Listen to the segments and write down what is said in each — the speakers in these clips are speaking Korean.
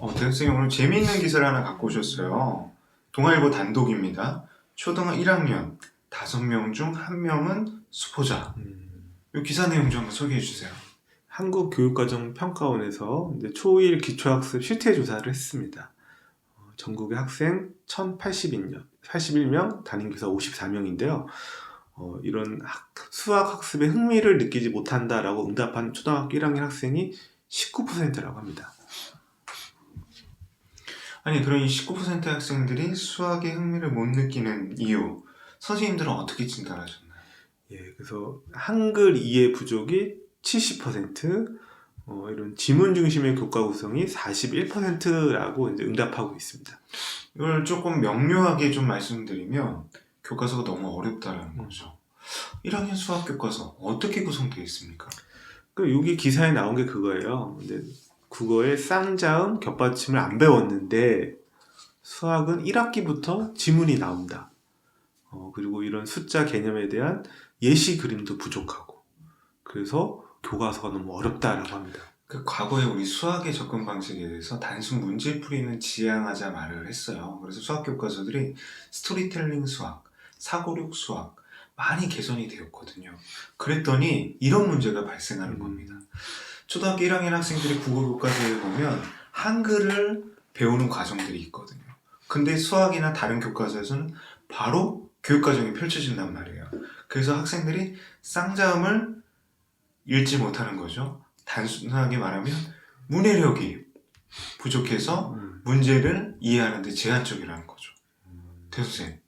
어, 대학생이 오늘 재미있는 기사를 하나 갖고 오셨어요. 동아일보 단독입니다. 초등학 1학년 5명 중 1명은 수포자. 이 기사 내용 좀 한번 소개해 주세요. 한국교육과정평가원에서 이제 초1 기초학습 실태 조사를 했습니다. 어, 전국의 학생 1,081명, 81명, 담임교사 54명인데요. 어, 이런 학- 수학 학습에 흥미를 느끼지 못한다라고 응답한 초등학교 1학년 학생이 19%라고 합니다. 아니 그런 이19% 학생들이 수학에 흥미를 못 느끼는 이유 선생님들은 어떻게 진단하셨나요? 예, 그래서 한글 이해 부족이 70%, 어, 이런 지문 중심의 교과 구성이 41%라고 이제 응답하고 있습니다. 이걸 조금 명료하게 좀 말씀드리면 교과서가 너무 어렵다라는 거죠. 1학년 수학 교과서 어떻게 구성되어 있습니까? 그 여기 기사에 나온 게 그거예요. 근데 국어의 쌍자음 겹받침을 안 배웠는데 수학은 1학기부터 지문이 나온다. 어, 그리고 이런 숫자 개념에 대한 예시 그림도 부족하고 그래서 교과서가 너무 어렵다라고 합니다. 그 과거에 우리 수학의 접근 방식에 대해서 단순 문제풀이는 지향하자 말을 했어요. 그래서 수학 교과서들이 스토리텔링 수학, 사고력 수학 많이 개선이 되었거든요. 그랬더니 이런 문제가 발생하는 겁니다. 초등학교 1학년 학생들이 국어 교과서에 보면 한글을 배우는 과정들이 있거든요. 근데 수학이나 다른 교과서에서는 바로 교육 과정이 펼쳐진단 말이에요. 그래서 학생들이 쌍자음을 읽지 못하는 거죠. 단순하게 말하면 문해력이 부족해서 음. 문제를 이해하는데 제한적이라는 거죠. 대수생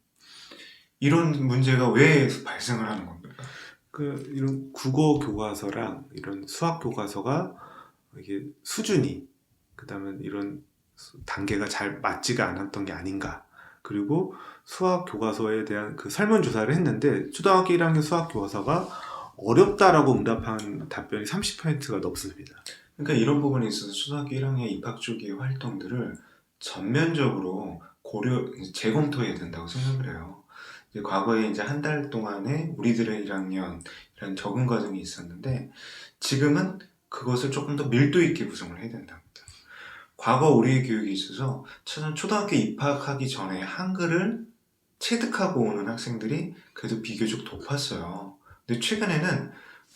이런 문제가 왜 발생을 하는 겁니까? 그 이런 국어 교과서랑 이런 수학 교과서가 이게 수준이 그다음에 이런 수- 단계가 잘 맞지가 않았던 게 아닌가. 그리고 수학 교과서에 대한 그 설문 조사를 했는데 초등학교 1학년 수학 교과서가 어렵다라고 응답한 답변이 30%가 넘습니다. 그러니까 이런 부분에 있어서 초등학교 1학년 입학 초기의 활동들을 전면적으로 고려 재검토해야 된다고 생각을 해요. 이제 과거에 이제 한 달 동안에 우리들의 1학년 이런 적응 과정이 있었는데 지금은 그것을 조금 더 밀도 있게 구성을 해야 된답니다. 과거 우리의 교육에 있어서 초- 초등학교 입학하기 전에 한글을 체득하고 오는 학생들이 그래도 비교적 높았어요. 근데 최근에는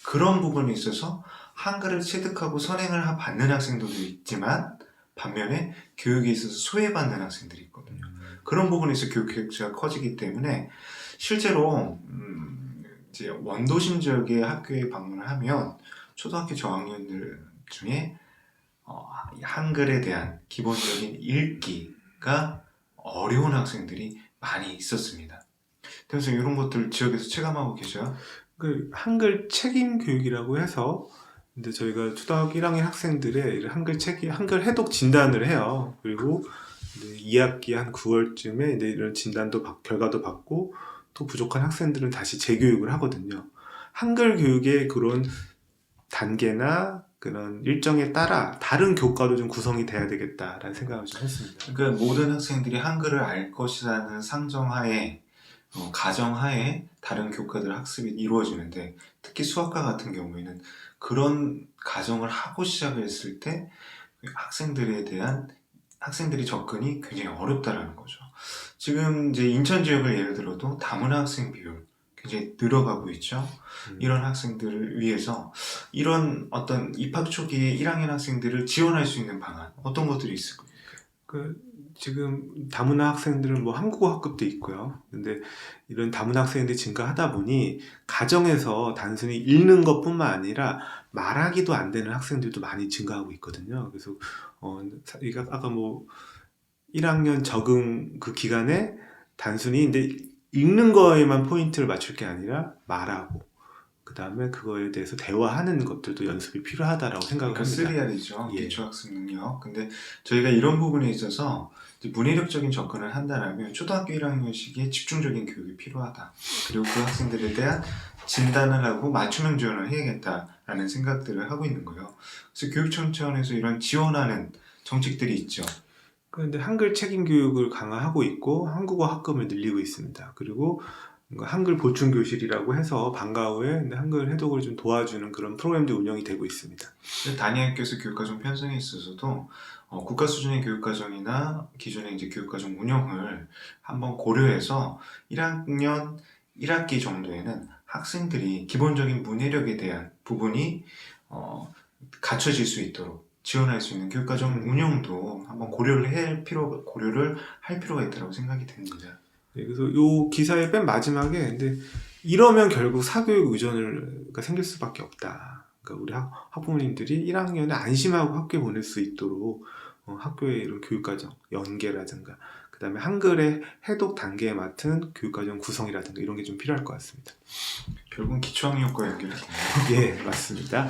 그런 부분에 있어서 한글을 체득하고 선행을 하- 받는 학생들도 있지만 반면에 교육에 있어서 소외받는 학생들이 있거든요. 그런 부분에서 교육 격차가 커지기 때문에 실제로 음, 이제 원도심 지역의 학교에 방문을 하면 초등학교 저학년들 중에 어, 이 한글에 대한 기본적인 읽기가 어려운 학생들이 많이 있었습니다. 그래서 이런 것들 지역에서 체감하고 계셔요? 그 한글 책임 교육이라고 해서 근데 저희가 초등학교 1학년 학생들의 한글 책임 한글 해독 진단을 해요. 그리고 이제 2학기 한 9월쯤에 이제 이런 진단도 받- 결과도 받고 또 부족한 학생들은 다시 재교육을 하거든요. 한글 교육의 그런 단계나 그런 일정에 따라 다른 교과도 좀 구성이 돼야 되겠다라는 생각을 좀 했습니다. 그러니까 모든 학생들이 한글을 알 것이라는 상정하에 어, 가정하에 다른 교과들 학습이 이루어지는데 특히 수학과 같은 경우에는 그런 가정을 하고 시작을 했을 때 학생들에 대한 학생들이 접근이 굉장히 어렵다라는 거죠. 지금 이제 인천 지역을 예를 들어도 다문화 학생 비율 굉장히 늘어가고 있죠. 음. 이런 학생들을 위해서 이런 어떤 입학 초기에 1학년 학생들을 지원할 수 있는 방안 어떤 것들이 있을까요? 그 지금 다문화 학생들은 뭐 한국어 학급도 있고요. 근데 이런 다문화 학생들이 증가하다 보니 가정에서 단순히 읽는 것뿐만 아니라 말하기도 안 되는 학생들도 많이 증가하고 있거든요. 그래서 어 사- 이거 아까 뭐 1학년 적응 그 기간에 단순히 근데 읽는 거에만 포인트를 맞출 게 아니라 말하고 그 다음에 그거에 대해서 대화하는 것들도 연습이 필요하다라고 생각을 그러니까 합니다. 3R이죠. 예. 기초학습 능력. 근데 저희가 이런 부분에 있어서 문해력적인 접근을 한다면 초등학교 1학년 시기에 집중적인 교육이 필요하다. 그리고 그 학생들에 대한 진단을 하고 맞춤형 지원을 해야겠다라는 생각들을 하고 있는 거예요. 그래서 교육청 차원에서 이런 지원하는 정책들이 있죠. 그런데 한글 책임 교육을 강화하고 있고 한국어 학급을 늘리고 있습니다. 그리고 한글 보충 교실이라고 해서 방과 후에 근데 한글 해독을 좀 도와주는 그런 프로그램도 운영이 되고 있습니다. 단위 학교에서 교육과정 편성에 있어서도 어, 국가 수준의 교육과정이나 기존의 이제 교육과정 운영을 한번 고려해서 1학년 1학기 정도에는 학생들이 기본적인 문해력에 대한 부분이 어, 갖춰질 수 있도록 지원할 수 있는 교육과정 운영도 한번 고려를 할 필요 고려를 할 필요가 있다고 생각이 됩니다. 네, 그래서 요 기사의 맨 마지막에 근데 이러면 결국 사교육 의존을 가 생길 수밖에 없다. 그러니까 우리 학, 학부모님들이 1학년에 안심하고 학교에 보낼 수 있도록 어, 학교의 이런 교육과정 연계라든가 그 다음에 한글의 해독 단계에 맡은 교육과정 구성이라든가 이런 게 좀 필요할 것 같습니다. 결국은 기초학력과 연결이. 예, 맞습니다.